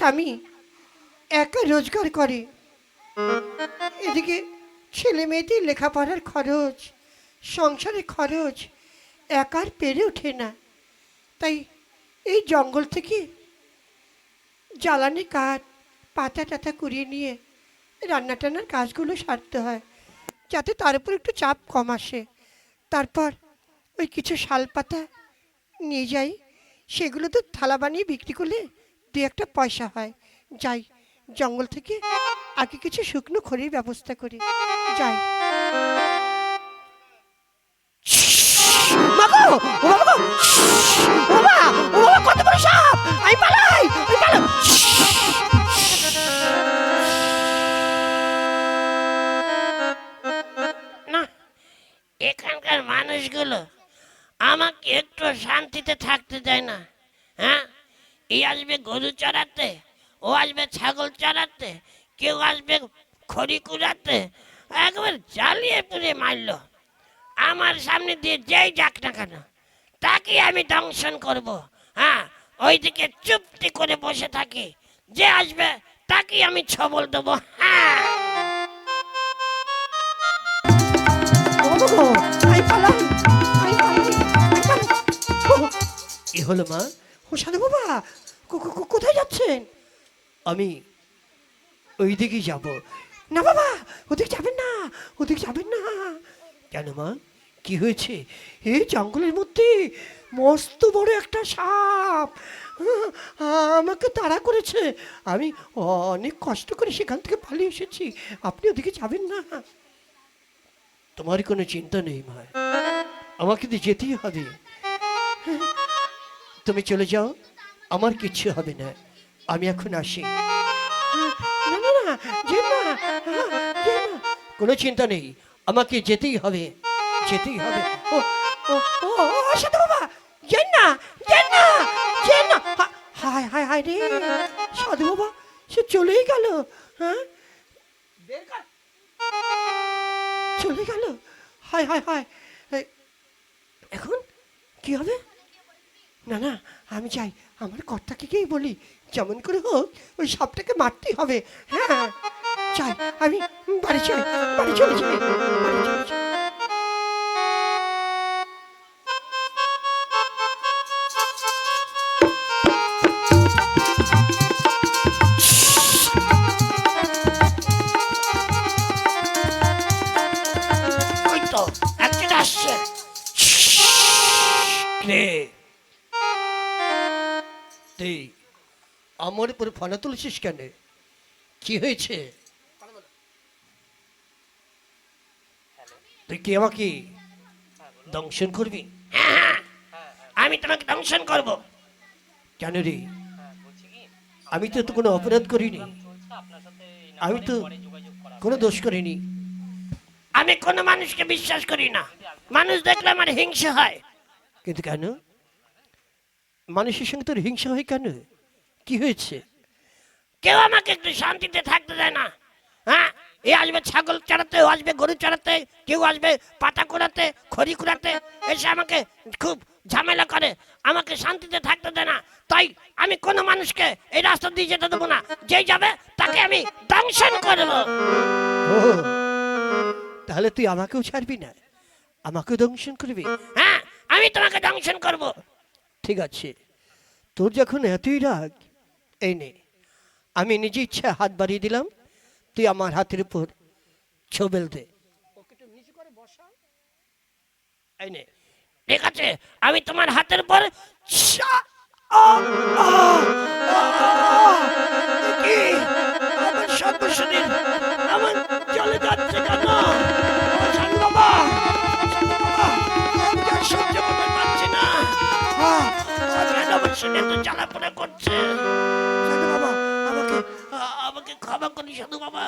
স্বামী একা রোজগার করে। এদিকে ছেলে মেয়েদের লেখাপড়ার খরচ, সংসারের খরচ একার পেরে ওঠে না। তাই এই জঙ্গল থেকে জ্বালানি কাঠ, পাতা টাতা কুড়িয়ে নিয়ে রান্না টান্নার কাজগুলো সারতে হয়, যাতে তার উপর একটু চাপ কম আসে। তারপর ওই কিছু শাল পাতা নিয়ে যাই, সেগুলো তো থালা বানিয়ে বিক্রি করলে দু একটা পয়সা হয় যাই জঙ্গল থেকে আগে কিছু শুকনো খড়ির ব্যবস্থা করি যাই মাগো, ও বাবা গো! ও বাবা, ও বাবা, কত বড় সাপ! আমি পালাই, আমি পালাই! না এখানকার মানুষগুলো আমাকে একটু শান্তিতে থাকতে দেয় না হ্যাঁ এই আসবে গরু চড়াতে ও আসবে ছাগল চড়াতে কেউ আসবে খড়ি কুড়াতে একবার জ্বালিয়ে পুড়ে মারলো। আমার সামনে দিয়ে যেই যাক না কেন তাকে আমি দংশন করব। হ্যাঁ ওইদিকে চুপটি করে বসে থাকি যে আসবে তাকে আমি ছবল দেবো। হ্যাঁ। কি হলো মা? ও সাধু বাবা কোথায় যাচ্ছেন? আমি ওই দিকেই যাব। না বাবা ওদিক যাবেন না ওদিক যাবেন না। কেন মা? কি হয়েছে? এই জঙ্গলের মধ্যে মস্ত বড় একটা সাপ। আহ, আমাকে তাড়া করেছে। আমি অনেক কষ্ট করে সেখান থেকে পালিয়ে এসেছি। আপনি ওদিকে যাবেন না। তোমার কোনো চিন্তা নেই মা। আমাকে তো যেতেই হবে। তুমি চলে যাও আমার কিচ্ছু হবে না। আমি এখন আসি। কোনো চিন্তা নেই আমাকে যেতেই হবে যেতেই হবে। ও ও ও ও, সাধু বাবা যেন না যেন না যেন না। হায় হায় হায় রে সাধু বাবা সে চলেই গেল হ্যাঁ? চলে গেল। হায় হায় হায়। এখন কি হবে? না না, আমি চাই, আমার কর্তাকে গিয়েই বলি, যেমন করে হোক, ওই সাপটাকে মারতেই হবে। হ্যাঁ চাই, আমি, বাড়ি চাই বাড়ি চলে যাই। আমার উপরে ফনা তুলছিস কেন? কি হয়েছে? তুই কি আমাকে দংশন করবি? আমি তোমাকে দংশন করব। কেন রে? আমি তো তো কোনো অপরাধ করিনি। আমি তো কোনো দোষ করিনি। আমি কোনো মানুষকে বিশ্বাস করি না। মানুষ দেখলে আমার হিংসা হয়। কিন্তু কেন? মানুষের সঙ্গে তোর হিংসা হয় কেন? কি হয়েছে? কেউ আমাকে একটু শান্তিতে থাকতে দেয় না হ্যাঁ? এ আসবে ছাগল চড়াতে ও আসবে গরু চড়াতে কেউ আসবে পাতা কুড়াতে খড়ি কুড়াতে এসে আমাকে খুব ঝামেলা করে আমাকে শান্তিতে থাকতে দেয় না। তাই আমি কোনো মানুষকে এই রাস্তা দিয়ে যেতে দেবো না যে যাবে তাকে আমি দংশন করব। তাহলে তুই আমাকেও ছাড়বি না? আমাকেও দংশন করবি? হ্যাঁ আমি তোমাকে দংশন করব। ঠিক আছে। তোর যখন এতই রাগ এই নে। আমি নিজে ইচ্ছা হাত বাড়িয়ে দিলাম তুই আমার হাতের উপর ছবেল দে। এই নে। ঠিক আছে আমি তোমার হাতের উপর! আমার যাচ্ছে কেন? বাবা সহ্য করতে পারছি না। আমার শরীরে এত জ্বালাপোড়া করছে। ক্ষমা করি সাধু বাবা।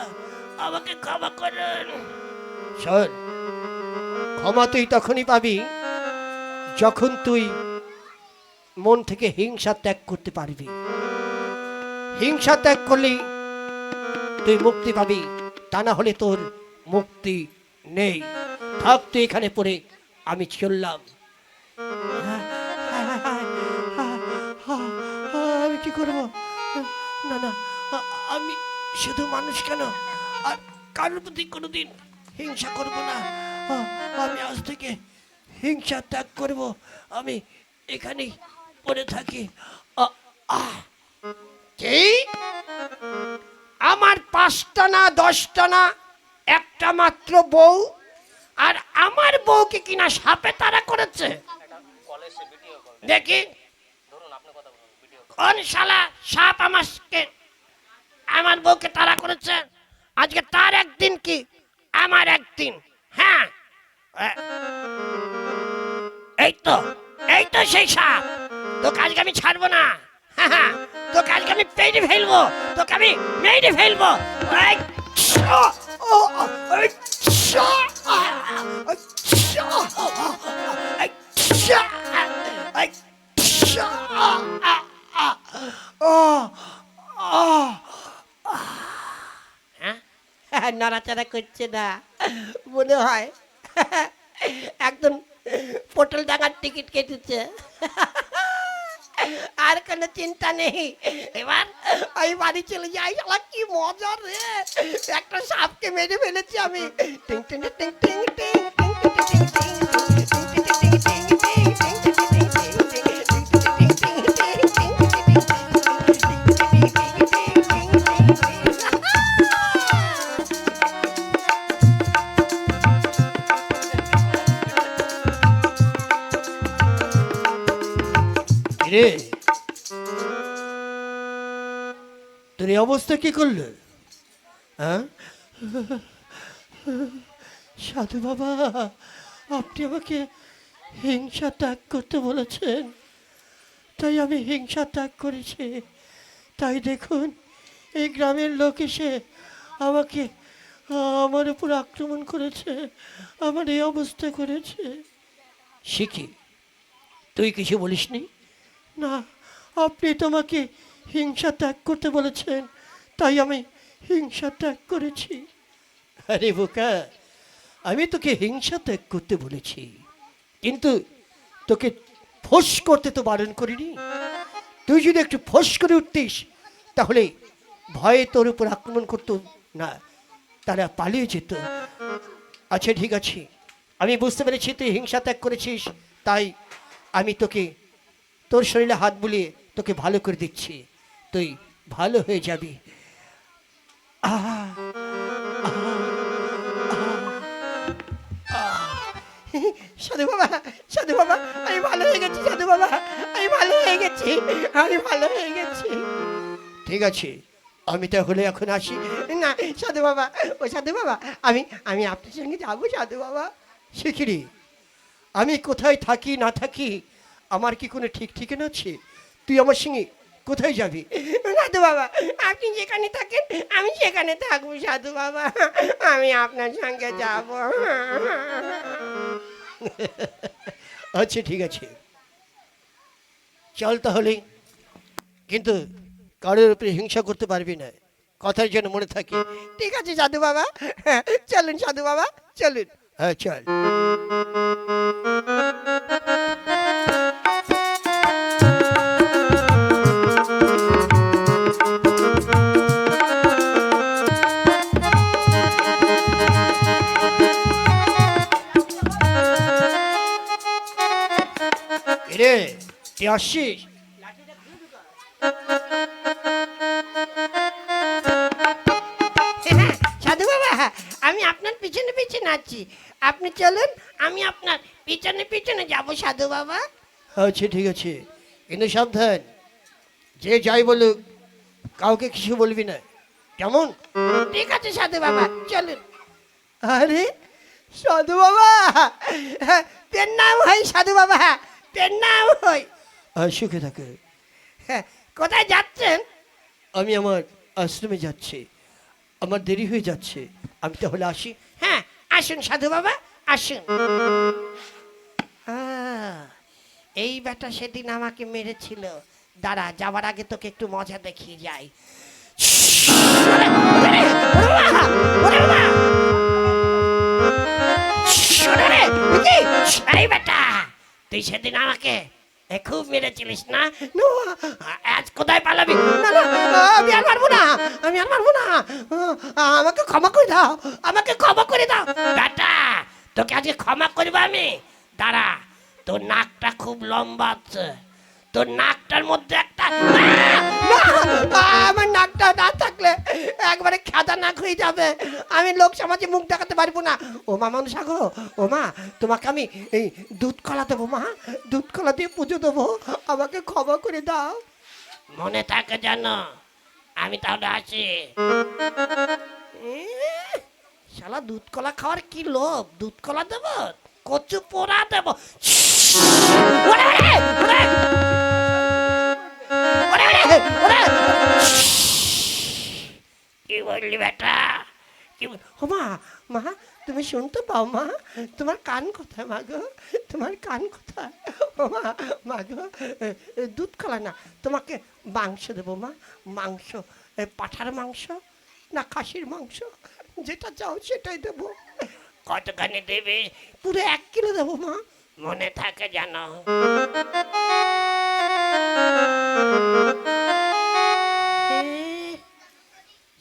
আমাকে ক্ষমা করেন। শোন ক্ষমা তুই তখনই পাবি যখন তুই মন থেকে হিংসা ত্যাগ করতে পারবি। হিংসা ত্যাগ করলে তুই মুক্তি পাবি তা না হলে তোর মুক্তি নেই। থাক তুই এখানে পড়ে আমি চললাম। আমি কি করব? না না আমি শুধু মানুষ কেন? আর কারোর প্রতি কোনোদিন হিংসা করব না। আমি আজ থেকে হিংসা ত্যাগ করব। আমি এখানেই পড়ে থাকি। আমার পাঁচটা না, দশটা না, একটা মাত্র বউ, আর আমার বউকে কিনা সাপে তারা করেছে? দেখি। কোন শালা সাপ আমাকে আমার বউকে তারা করেছে। আজকে তার একদিন কি? আমার একদিন। হ্যাঁ। এই তো এই তো সেই সাপ। তোকে আজকে আমি ছাড়বো না। হ্যাঁ, হ্যাঁ, তোকে আজকে আমি পেটে ফেলব। তোকে আমি মেরে ফেলব। ছো, নড়াচড়া করছে না মনে হয় একদম পটল ডাঙার টিকিট কেটেছে আর কোনো চিন্তা নেই এবার ওই বাড়ি চলে যাই আমার কি মজার রে একটা সাপকে মেরে ফেলেছি আমি টিং টিং টিং টিং টিং টিং টিং অবস্থা কি করলে? হ্যাঁ? সাধু বাবা আপনি আমাকে হিংসা ত্যাগ করতে বলেছেন। তাই আমি হিংসা ত্যাগ করেছি। তাই দেখুন এই গ্রামের লোক এসে আমাকে আমার উপর আক্রমণ করেছে আমার এই অবস্থা করেছে। শিখি তুই কিছু বলিসনি? না আপনি তোমাকে হিংসা ত্যাগ করতে বলেছেন, তাই আমি হিংসা ত্যাগ করেছি। আরে বোকা, আমি তোকে হিংসা ত্যাগ করতে বলেছি, কিন্তু তোকে ফোঁস করতে তো বারণ করিনি। তুই যদি একটু ফোঁস করে উঠতিস, তাহলে ভয়ে তোর উপর আক্রমণ করতো না, তারা পালিয়ে যেত। আচ্ছা ঠিক আছে, আমি বুঝতে পেরেছি তুই হিংসা ত্যাগ করেছিস, তাই আমি তোকে, তোর শরীরে হাত বুলিয়ে তোকে ভালো করে দিচ্ছি তুই ভালো হয়ে যাবি। সাধু বাবা সাধু বাবা, আমি ভালো হয়ে গেছি, সাধু বাবা, আমি ভালো হয়ে গেছি, আমি ভালো হয়ে গেছি। ঠিক আছে, আমি তাহলে এখন আসি। না, সাধু বাবা, ও সাধু বাবা, আমি আমি আপনার সঙ্গে যাব, সাধু বাবা। শিখিরি আমি কোথায় থাকি, না থাকি, আমার কি কোনো ঠিক ঠিকানা আছে? তুই আমার সঙ্গে কোথায় যাবি? সাধু বাবা আপনি যেখানে থাকেন আমি সেখানে থাকব সাধু বাবা। আমি আপনার সঙ্গে যাব। আচ্ছা ঠিক আছে। চল তাহলে। কিন্তু কারোর উপরে হিংসা করতে পারবি না। কথার যেন মনে থাকে। ঠিক আছে সাধু বাবা। চলুন সাধু বাবা চলুন। হ্যাঁ চল। তুই আসছিস সাধু বাবা আমি আপনার পিছনে পিছনে আছি। আপনি চলুন আমি আপনার পিছনে পিছনে যাব সাধু বাবা। আচ্ছা ঠিক আছে। কিন্তু সাবধান। যে যাই বলুক কাউকে কিছু বলবি না। কেমন? ঠিক আছে সাধু বাবা চলুন। আরে সাধু বাবা! পেন নাম হই সাধু বাবা। হই আর সুখে থাকে। হ্যাঁ, কোথায় যাচ্ছেন? আমি আমার আশ্রমে যাচ্ছি। আমার দেরি হয়ে যাচ্ছে। আমি তাহলে আসি। হ্যাঁ আসুন সাধু বাবা আসুন। আহ, এই বেটা সেদিন আমাকে মেরেছিল। দাঁড়া যাবার আগে তোকে একটু মজা দেখিয়ে যাই? এই বেটা তুই সেদিন আমাকে খুব না? আজ কোথায় পালাবি? আমি আর পারব না, আমি আর পারব না। আমাকে ক্ষমা করে দাও, আমাকে ক্ষমা করে দাও। বেটা, তোকে আজকে ক্ষমা করব আমি। দাঁড়া, তোর নাকটা খুব লম্বা আছে। তোর নাকটার মধ্যে একটা আমার নাকটা হয়ে যাবে। আমি লোক সমাজে মুখ দেখাতে পারব না। ও মা মানুষ আগো ও মা তোমাকে আমি এই দুধ কলা দেবো মা দুধ কলা দিয়ে পুজো দেবো। আমাকে ক্ষমা করে দাও। মনে থাকে জানো আমি তাহলে আসি শালা দুধ কলা খাওয়ার কি লোভ? দুধ কলা দেবো? কচু পোড়া দেবো! ওরে, তুমি শুনতে পাও মা। তোমার কান কোথায় মা গো? তোমার কান কোথায়? ও মা মা গো এ, এ, দুধ কলা না তোমাকে মাংস দেবো মা। মাংস পাঠার মাংস না খাসির মাংস? যেটা চাও সেটাই দেবো। কতখানি দেবে? পুরো এক কিলো দেবো মা। মনে থাকে জানো।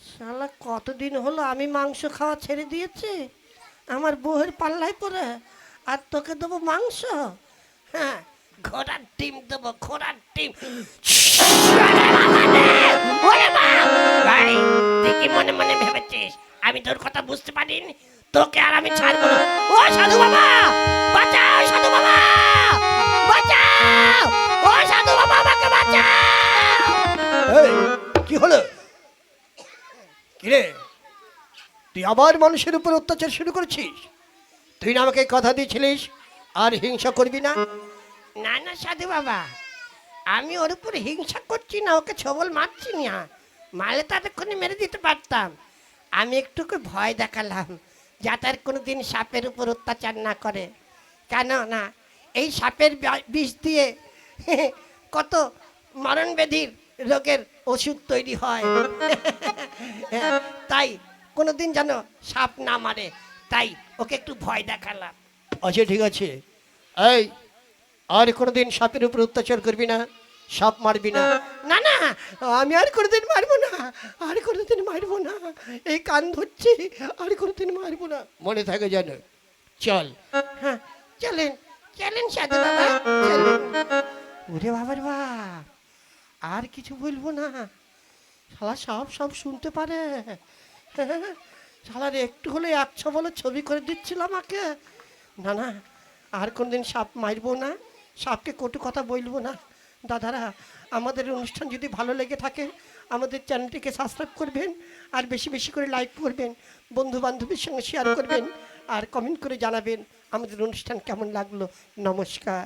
শালা কতদিন হলো আমি মাংস খাওয়া ছেড়ে দিয়েছি? আমার বউয়ের পাল্লায় পরে আর তোকে দেবো মাংস। হ্যাঁ ঘোড়ার ডিম দেবো, ঘোড়ার ডিম। তুই কি মনে মনে ভেবেছিস? আমি তোর কথা বুঝতে পারিনি? তোকে আর আমি ছাড়বো না। ও সাধু বাবা! বাঁচাও সাধু বাবা! বাঁচাও! ও সাধু বাবা, আমাকে বাঁচাও! কি হলো? কিরে? তুই আবার মানুষের উপর অত্যাচার শুরু করছিস? তুই না আমাকে কথা দিয়েছিলিস, আর হিংসা করবি না? না না, সাধু বাবা। আমি ওর উপর হিংসা করছি না, ওকে ছবল মারছি না। মালে তো এতক্ষণে মেরে দিতে পারতাম। আমি একটু ওকে ভয় দেখালাম, যাতে আর কোনো দিন সাপের উপর অত্যাচার না করে। কেন না, এই সাপের বিষ দিয়ে কত মরণ ব্যাধির রোগের ওষুধ তৈরি হয়। তাই কোনো দিন যেন সাপ না মারে। তাই ওকে একটু ভয় দেখালাম। আচ্ছা ঠিক আছে। এই আর কোনোদিন সাপের উপর অত্যাচার করবি না? সাপ মারবি না? না না আমি আর কোনোদিন মারবো না। আর কোনোদিন মারবো না। এই কান ধরছি আর কোনোদিন মারবো না। মনে থাকে যেন। চল। হ্যাঁ চলেন চলেন সাধু বাবা ওরে বাবার বাপ আর কিছু বলব না। শালা সব সব শুনতে পারে। শালার, একটু হলে একশো বলে ছবি করে দিচ্ছিল আমাকে। না না, আর কোনদিন সাপ মারবো না, সাপকে কটু কথা বলব না। দাদারা, আমাদের অনুষ্ঠান যদি ভালো লেগে থাকে, আমাদের চ্যানেলটিকে সাবস্ক্রাইব করবেন আর বেশি বেশি করে লাইক করবেন বন্ধু বান্ধবীর সঙ্গে শেয়ার করবেন আর কমেন্ট করে জানাবেন আমাদের অনুষ্ঠান কেমন লাগল। নমস্কার।